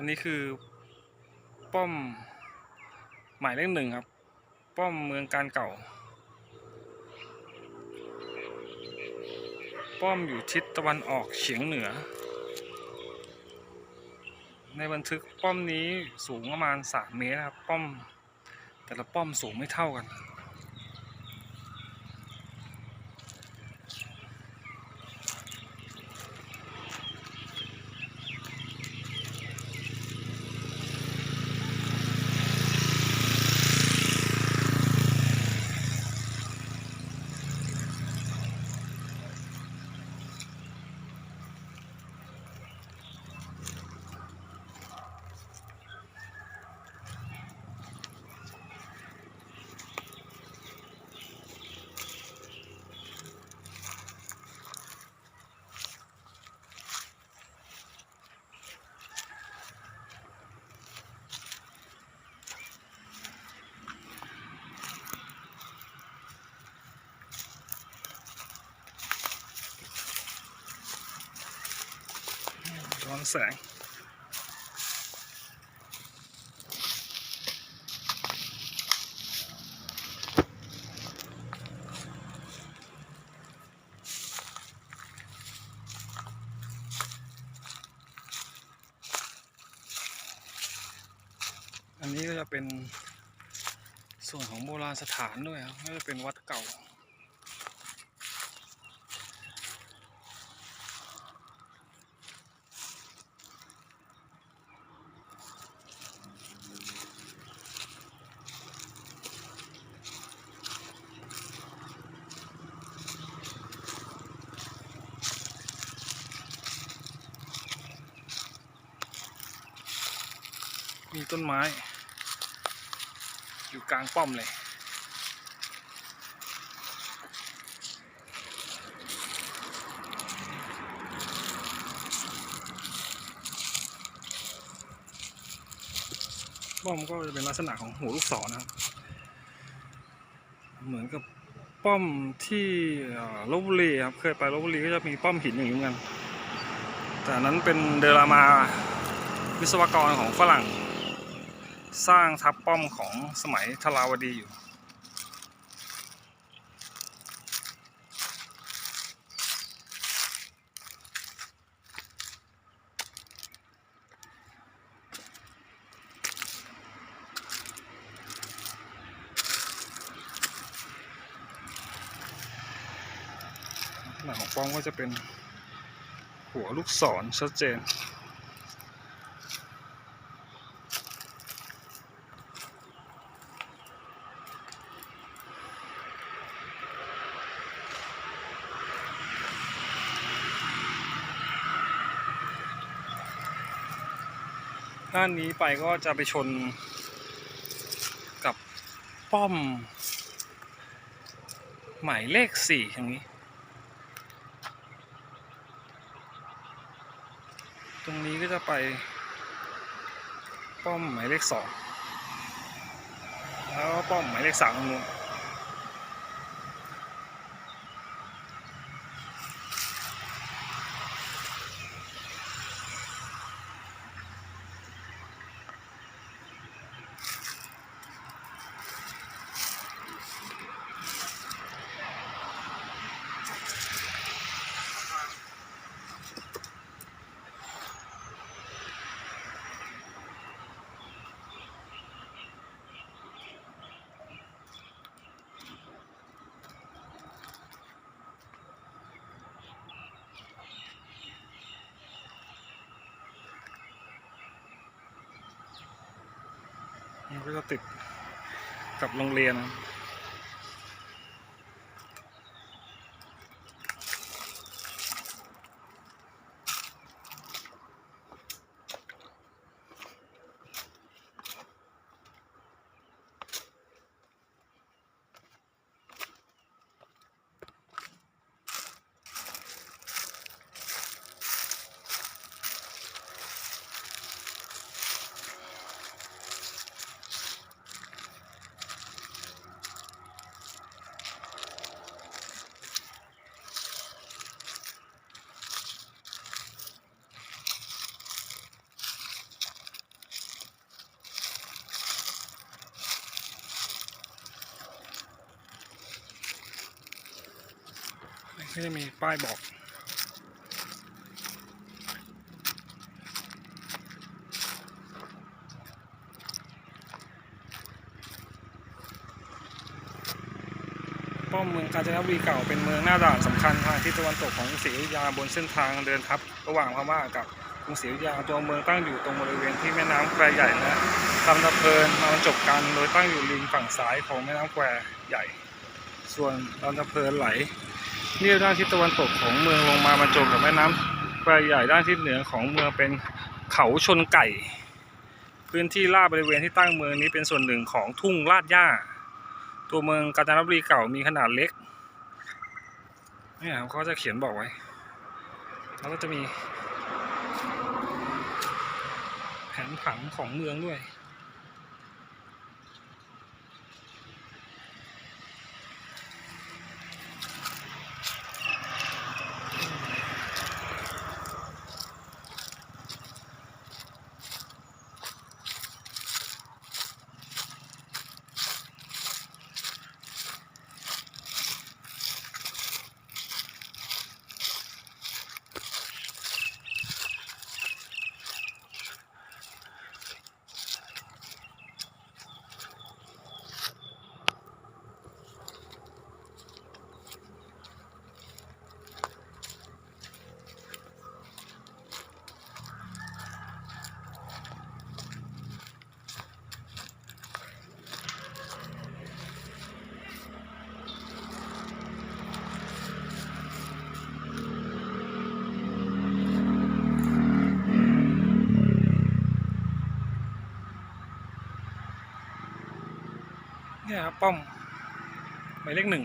อันนี้คือ ป้อม หมายเลขหนึ่งครับ ป้อมเมืองการเก่า ป้อมอยู่ทิศตะวันออกเฉียงเหนือ ในบันทึกป้อมนี้สูงประมาณ 3 เมตรนะครับ ป้อม แต่ละป้อมสูงไม่เท่ากัน แสง อันนี้ก็จะเป็นส่วนของโบราณสถานด้วยครับก็จะเป็นวัดเก่า มีต้นไม้ อยู่กลางป้อมเลยป้อมก็จะเป็นลักษณะของหัวลูกศรนะครับ เหมือนกับป้อมที่ลบบุรีครับ เคยไปลบบุรีก็จะมีป้อมหินอย่างนี้เหมือนกัน แต่นั้นเป็นเดลามาวิศวกรของฝรั่ง สร้างทับป้อมของสมัยทราวดีอยู่หลักษณะของป้อมก็จะเป็นหัวลูกศรชัดเจน ด้านนี้ไปก็จะไปชนกับป้อม หมายเลขสี่อย่างนี้ ตรงนี้ก็จะไป ป้อมหมายเลขสองแล้วป้อมหมายเลขสามตรงนู้น มันก็จะติดกับโรงเรียนนะ ก็จะมีป้ายบอกป้อมเมืองกาญจนบุรีเก่าเป็นเมืองหน้าด่านสำคัญทางทิศตะวันตกของศรีอยุธยาบนเส้นทางเดินทัพระหว่างพม่ากับกรุงศรีอยุธยาตัวเมืองตั้งอยู่ตรงบริเวณที่แม่น้ำแควใหญ่และลำตะเพินมาบรรจบกันโดยตั้งอยู่ริมฝั่งซ้ายของแม่น้ำแควใหญ่ ส่วนลำตะเพินไหล เลียบด้านทิศตะวันตกของเมืองลงมาบรรจบกับแม่น้ำแควใหญ่ด้านทิศเหนือของเมืองเป็นเขาชนไก่ พื้นที่ลาดบริเวณที่ตั้งเมืองนี้เป็นส่วนหนึ่งของทุ่งลาดหญ้า ตัวเมืองกาญจนบุรีเก่ามีขนาดเล็กเนี่ยเขาจะเขียนบอกไว้ แล้วก็จะมีแผนผังของเมืองด้วย เนี่ยครับป้อมหมายเลขหนึ่ง